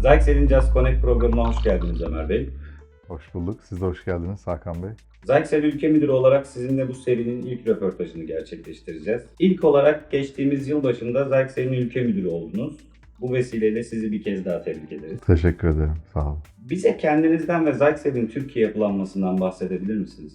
Zyxel'in Just Connect programına hoş geldiniz Ömer Bey. Hoş bulduk. Siz de hoş geldiniz Hakan Bey. Zyxel Ülke Müdürü olarak sizinle bu serinin ilk röportajını gerçekleştireceğiz. İlk olarak geçtiğimiz yıl başında Zyxel'in Ülke Müdürü oldunuz. Bu vesileyle sizi bir kez daha tebrik ederiz. Teşekkür ederim. Sağ olun. Bize kendinizden ve Zyxel'in Türkiye yapılanmasından bahsedebilir misiniz?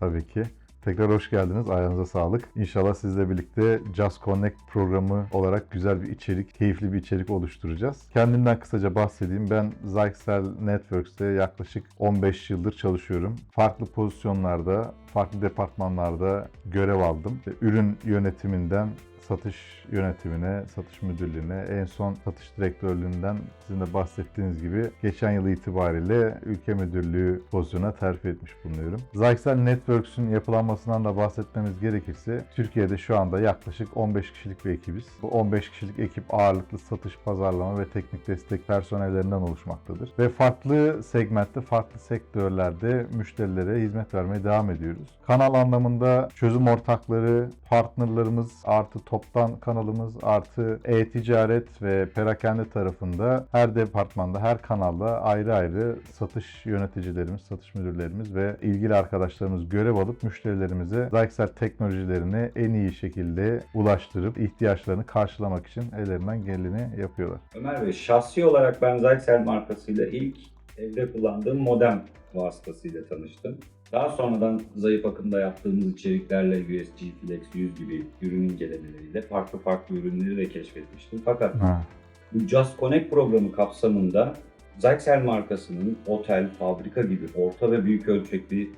Tabii ki. Tekrar hoş geldiniz. Ayağınıza sağlık. İnşallah sizle birlikte Just Connect programı olarak güzel bir içerik, keyifli bir içerik oluşturacağız. Kendimden kısaca bahsedeyim. Ben Zyxel Networks'te yaklaşık 15 yıldır çalışıyorum. Farklı pozisyonlarda, farklı departmanlarda görev aldım. Ürün yönetiminden satış yönetimine, satış müdürlüğüne, en son satış direktörlüğünden sizin de bahsettiğiniz gibi geçen yıl itibariyle ülke müdürlüğü pozisyonuna terfi etmiş bulunuyorum. Zyxel Networks'ün yapılanmasından da bahsetmemiz gerekirse Türkiye'de şu anda yaklaşık 15 kişilik bir ekibiz. Bu 15 kişilik ekip ağırlıklı satış, pazarlama ve teknik destek personellerinden oluşmaktadır. Ve farklı segmentte, farklı sektörlerde müşterilere hizmet vermeye devam ediyoruz. Kanal anlamında çözüm ortakları, partnerlarımız artı toptan kanalımız artı e-ticaret ve perakende tarafında her departmanda, her kanalda ayrı ayrı satış yöneticilerimiz, satış müdürlerimiz ve ilgili arkadaşlarımız görev alıp müşterilerimize Zyxel teknolojilerini en iyi şekilde ulaştırıp ihtiyaçlarını karşılamak için ellerinden geleni yapıyorlar. Ömer Bey, şahsi olarak ben Zyxel markasıyla ilk evde kullandığım modem vasıtasıyla tanıştım. Daha sonradan zayıf akımda yaptığımız içeriklerle USG Flex 100 gibi ürün incelemeleriyle farklı farklı ürünleri de keşfetmiştim. Fakat Ha. bu Just Connect programı kapsamında Zyxel markasının otel, fabrika gibi orta ve büyük ölçekli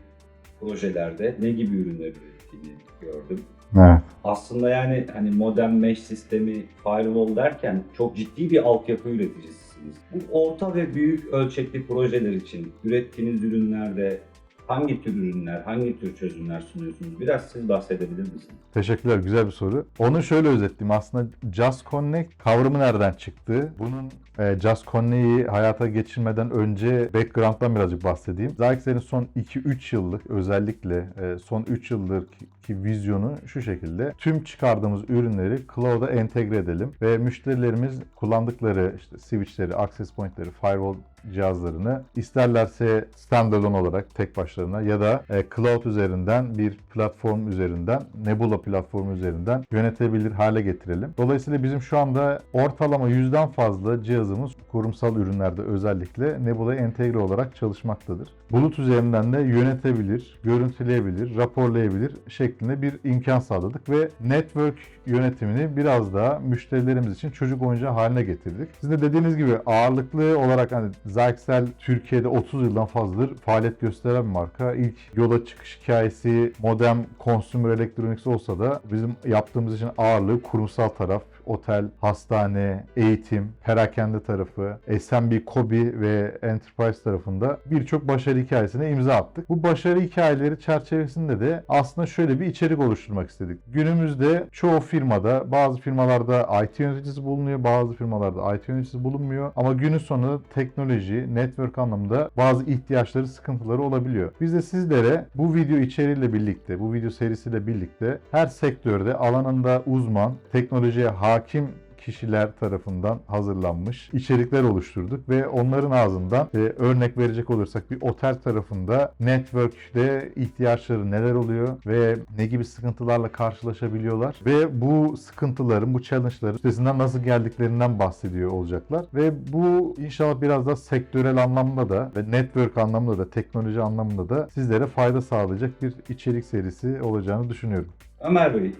projelerde ne gibi ürünler ürettiğini gördüm. Evet. Aslında yani hani modem mesh sistemi, firewall derken çok ciddi bir altyapı üreticisisiniz. Bu orta ve büyük ölçekli projeler için ürettiğiniz ürünlerde hangi tür ürünler, hangi tür çözümler sunuyorsunuz? Biraz siz bahsedebilir misiniz? Teşekkürler. Güzel bir soru. Onu şöyle özetleyeyim. Aslında Just Connect kavramı nereden çıktı? Bunun e, Just Connect'i hayata geçirmeden önce background'dan birazcık bahsedeyim. Zyxel'in son 2-3 yıllık özellikle e, son 3 yıllık ki vizyonu şu şekilde. Tüm çıkardığımız ürünleri cloud'a entegre edelim ve müşterilerimiz kullandıkları işte switchleri, access point'leri, firewall cihazlarını isterlerse standalone olarak tek başlarına ya da e, cloud üzerinden bir platform üzerinden Nebula platformu üzerinden yönetebilir hale getirelim. Dolayısıyla bizim şu anda ortalama yüzden fazla cihazımız kurumsal ürünlerde özellikle Nebula'ya entegre olarak çalışmaktadır. Bulut üzerinden de yönetebilir, görüntüleyebilir, raporlayabilir şeklinde bir imkan sağladık ve network yönetimini biraz daha müşterilerimiz için çocuk oyuncağı haline getirdik. Sizin de dediğiniz gibi ağırlıklı olarak hani Zyxel Türkiye'de 30 yıldan fazladır faaliyet gösteren marka. İlk yola çıkış hikayesi modem consumer electronics olsa da bizim yaptığımız için ağırlığı kurumsal taraf, otel, hastane, eğitim, perakende tarafı, SMB, KOBİ ve Enterprise tarafında birçok başarı hikayesine imza attık. Bu başarı hikayeleri çerçevesinde de aslında şöyle bir içerik oluşturmak istedik. Günümüzde çoğu firmada, bazı firmalarda IT yöneticisi bulunuyor, bazı firmalarda IT yöneticisi bulunmuyor ama günün sonunda teknoloji, network anlamında bazı ihtiyaçları, sıkıntıları olabiliyor. Biz de sizlere bu video içeriğiyle birlikte, bu video serisiyle birlikte her sektörde alanında uzman, teknolojiye hakim kişiler tarafından hazırlanmış içerikler oluşturduk ve onların ağzından e, örnek verecek olursak bir otel tarafında network'te ihtiyaçları neler oluyor ve ne gibi sıkıntılarla karşılaşabiliyorlar ve bu sıkıntıların, bu challenge'ların üstesinden nasıl geldiklerinden bahsediyor olacaklar ve bu inşallah biraz da sektörel anlamda da ve network anlamında da teknoloji anlamında da sizlere fayda sağlayacak bir içerik serisi olacağını düşünüyorum. Ömer Bey,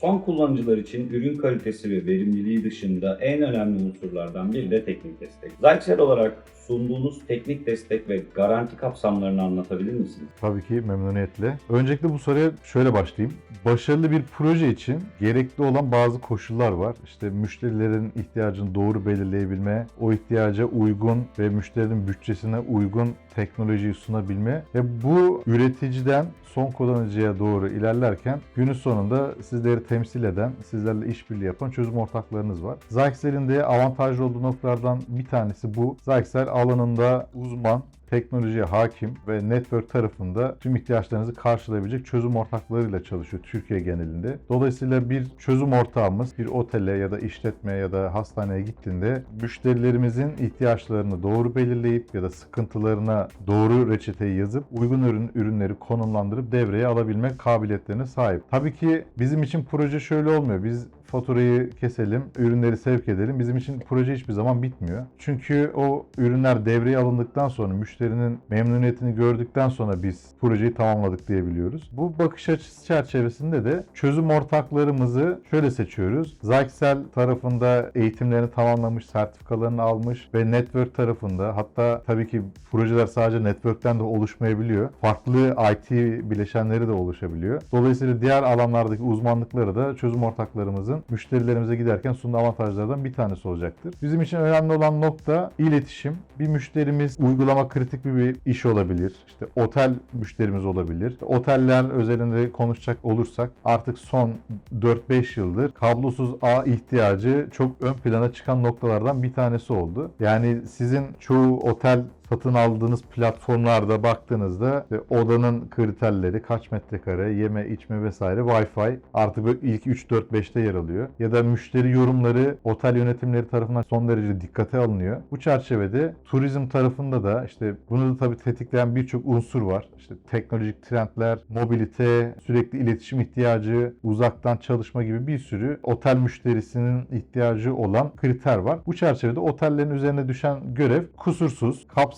son kullanıcılar için ürün kalitesi ve verimliliği dışında en önemli unsurlardan biri de teknik destek. Zyxel olarak sunduğunuz teknik destek ve garanti kapsamlarını anlatabilir misiniz? Tabii ki memnuniyetle. Öncelikle bu soruya şöyle başlayayım. Başarılı bir proje için gerekli olan bazı koşullar var. İşte müşterilerin ihtiyacını doğru belirleyebilme, o ihtiyaca uygun ve müşterinin bütçesine uygun teknolojiyi sunabilme ve bu üreticiden son kullanıcıya doğru ilerlerken günün sonunda sizleri temsil eden, sizlerle işbirliği yapan çözüm ortaklarınız var. Zyxel'in de avantajlı olduğu noktalardan bir tanesi bu. Zyxel alanında uzman, teknolojiye hakim ve network tarafında tüm ihtiyaçlarınızı karşılayabilecek çözüm ortaklarıyla çalışıyor Türkiye genelinde. Dolayısıyla bir çözüm ortağımız bir otele ya da işletmeye ya da hastaneye gittiğinde müşterilerimizin ihtiyaçlarını doğru belirleyip ya da sıkıntılarına doğru reçeteyi yazıp uygun ürün ürünleri konumlandırıp devreye alabilmek kabiliyetlerine sahip. Tabii ki bizim için proje şöyle olmuyor. Biz faturayı keselim, ürünleri sevk edelim. Bizim için proje hiçbir zaman bitmiyor. Çünkü o ürünler devreye alındıktan sonra, müşterinin memnuniyetini gördükten sonra biz projeyi tamamladık diyebiliyoruz. Bu bakış açısı çerçevesinde de çözüm ortaklarımızı şöyle seçiyoruz. Zyxel tarafında eğitimlerini tamamlamış, sertifikalarını almış ve network tarafında hatta tabii ki projeler sadece network'ten de oluşmayabiliyor. Farklı IT bileşenleri de oluşabiliyor. Dolayısıyla diğer alanlardaki uzmanlıkları da çözüm ortaklarımızın müşterilerimize giderken sunduğu avantajlardan bir tanesi olacaktır. Bizim için önemli olan nokta iletişim. Bir müşterimiz uygulama kritik bir iş olabilir. İşte otel müşterimiz olabilir. Oteller özelinde konuşacak olursak artık son 4-5 yıldır kablosuz ağ ihtiyacı çok ön plana çıkan noktalardan bir tanesi oldu. Yani sizin çoğu otel satın aldığınız platformlarda baktığınızda işte odanın kriterleri kaç metrekare, yeme, içme vesaire Wi-Fi artık böyle ilk 3 4 5'te yer alıyor. Ya da müşteri yorumları otel yönetimleri tarafından son derece dikkate alınıyor. Bu çerçevede turizm tarafında da işte bunu da tabii tetikleyen birçok unsur var. İşte teknolojik trendler, mobilite, sürekli iletişim ihtiyacı, uzaktan çalışma gibi bir sürü otel müşterisinin ihtiyacı olan kriter var. Bu çerçevede otellerin üzerine düşen görev kusursuz, kapsamlı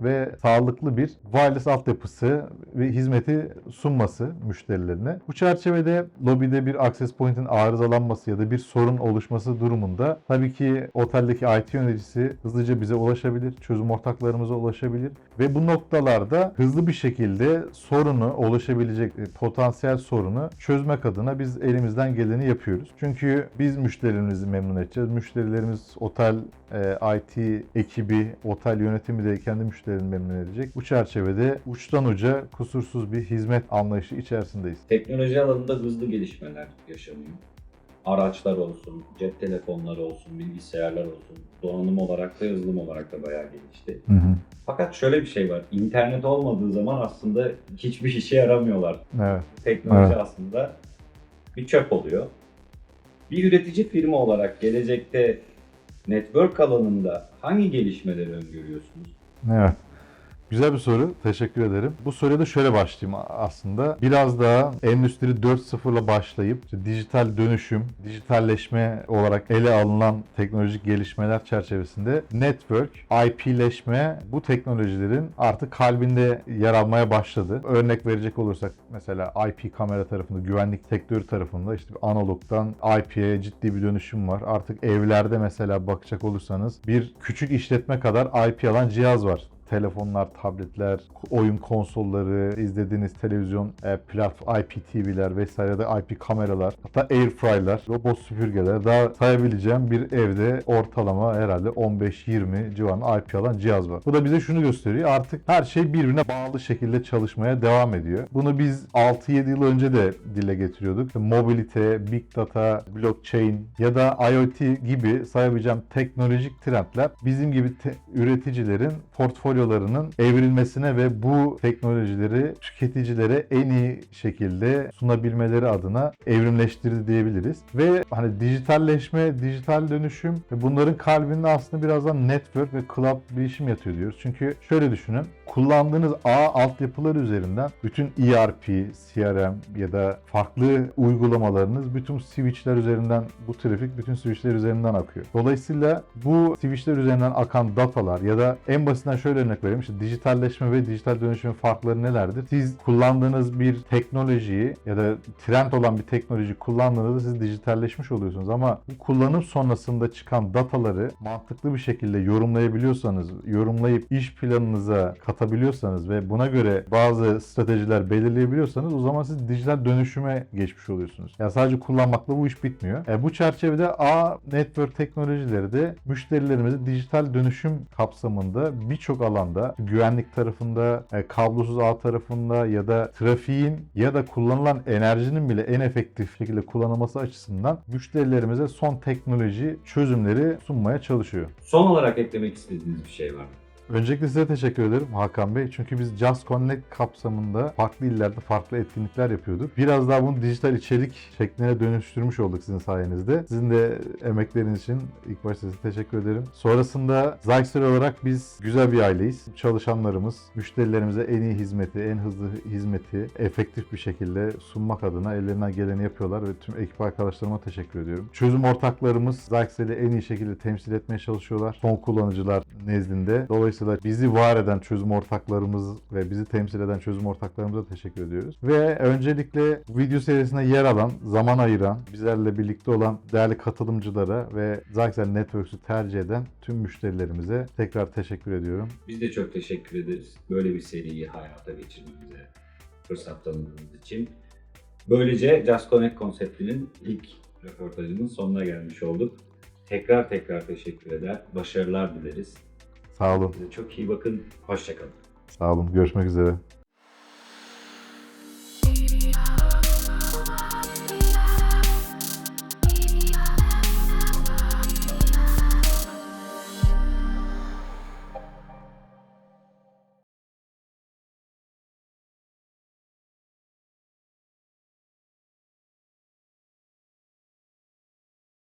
ve sağlıklı bir wireless altyapısı ve hizmeti sunması müşterilerine. Bu çerçevede lobide bir access point'in arızalanması ya da bir sorun oluşması durumunda tabii ki oteldeki IT yöneticisi hızlıca bize ulaşabilir, çözüm ortaklarımıza ulaşabilir ve bu noktalarda hızlı bir şekilde sorunu oluşabilecek e, potansiyel sorunu çözmek adına biz elimizden geleni yapıyoruz. Çünkü biz müşterilerimizi memnun edeceğiz. Müşterilerimiz otel e, IT ekibi, otel yönetimi de kendi müşterilerini memnun edecek. Bu çerçevede uçtan uca kusursuz bir hizmet anlayışı içerisindeyiz. Teknoloji alanında hızlı gelişmeler yaşanıyor. Araçlar olsun, cep telefonları olsun, bilgisayarlar olsun, donanım olarak da yazılım olarak da bayağı gelişti. Fakat şöyle bir şey var. İnternet olmadığı zaman aslında hiçbir işe yaramıyorlar. Evet. Teknoloji Evet. aslında bir çöp oluyor. Bir üretici firma olarak gelecekte network alanında hangi gelişmeleri öngörüyorsunuz? Evet. Güzel bir soru. Teşekkür ederim. Bu soruya da şöyle başlayayım aslında. Biraz daha Endüstri 4.0'la başlayıp işte dijital dönüşüm, dijitalleşme olarak ele alınan teknolojik gelişmeler çerçevesinde network, IP'leşme bu teknolojilerin artık kalbinde yer almaya başladı. Örnek verecek olursak mesela IP kamera tarafında, güvenlik sektörü tarafında işte analogdan IP'ye ciddi bir dönüşüm var. Artık evlerde mesela bakacak olursanız bir küçük işletme kadar IP alan cihaz var telefonlar, tabletler, oyun konsolları, izlediğiniz televizyon e, platform, IPTV'ler vesaire de IP kameralar, hatta airfryer'lar, robot süpürgeler daha sayabileceğim bir evde ortalama herhalde 15-20 civarında IP alan cihaz var. Bu da bize şunu gösteriyor. Artık her şey birbirine bağlı şekilde çalışmaya devam ediyor. Bunu biz 6-7 yıl önce de dile getiriyorduk. Mobilite, big data, blockchain ya da IoT gibi sayabileceğim teknolojik trendler bizim gibi üreticilerin portfolyolarının evrilmesine ve bu teknolojileri tüketicilere en iyi şekilde sunabilmeleri adına evrimleştirdi diyebiliriz. Ve hani dijitalleşme, dijital dönüşüm ve bunların kalbinde aslında birazdan network ve cloud bilişim yatıyor diyoruz. Çünkü şöyle düşünün. Kullandığınız ağ altyapılar üzerinden bütün ERP, CRM ya da farklı uygulamalarınız bütün switchler üzerinden bu trafik bütün switchler üzerinden akıyor. Dolayısıyla bu switchler üzerinden akan datalar ya da en basitinden şöyle örnek vereyim. İşte dijitalleşme ve dijital dönüşümün farkları nelerdir? Siz kullandığınız bir teknolojiyi ya da trend olan bir teknoloji kullandığınızda siz dijitalleşmiş oluyorsunuz ama bu kullanım sonrasında çıkan dataları mantıklı bir şekilde yorumlayabiliyorsanız, yorumlayıp iş planınıza katabiliyorsanız ve buna göre bazı stratejiler belirleyebiliyorsanız o zaman siz dijital dönüşüme geçmiş oluyorsunuz. Yani sadece kullanmakla bu iş bitmiyor. E, bu çerçevede A network teknolojileri de müşterilerimize dijital dönüşüm kapsamında birçok alanda güvenlik tarafında, e, kablosuz ağ tarafında ya da trafiğin ya da kullanılan enerjinin bile en efektif şekilde kullanılması açısından müşterilerimize son teknoloji çözümleri sunmaya çalışıyor. Son olarak eklemek istediğiniz bir şey var mı? Öncelikle size teşekkür ederim Hakan Bey. Çünkü biz Just Connect kapsamında farklı illerde farklı etkinlikler yapıyorduk. Biraz daha bunu dijital içerik şekline dönüştürmüş olduk sizin sayenizde. Sizin de emekleriniz için ilk başta size teşekkür ederim. Sonrasında Zyxer olarak biz güzel bir aileyiz. Çalışanlarımız müşterilerimize en iyi hizmeti, en hızlı hizmeti efektif bir şekilde sunmak adına ellerinden geleni yapıyorlar ve tüm ekip arkadaşlarıma teşekkür ediyorum. Çözüm ortaklarımız Zyxer'i en iyi şekilde temsil etmeye çalışıyorlar. Son kullanıcılar nezdinde. Dolayısıyla bizi var eden çözüm ortaklarımız ve bizi temsil eden çözüm ortaklarımıza teşekkür ediyoruz. Ve öncelikle video serisine yer alan, zaman ayıran, bizlerle birlikte olan değerli katılımcılara ve Zyxer Networks'ü tercih eden tüm müşterilerimize tekrar teşekkür ediyorum. Biz de çok teşekkür ederiz. Böyle bir seriyi hayata geçirmemize fırsat tanıdığınız için. Böylece Just Connect konseptinin ilk röportajının sonuna gelmiş olduk. Tekrar tekrar teşekkür eder. Başarılar dileriz. Sağ olun. Çok iyi bakın. Hoşçakalın. Sağ olun. Görüşmek üzere.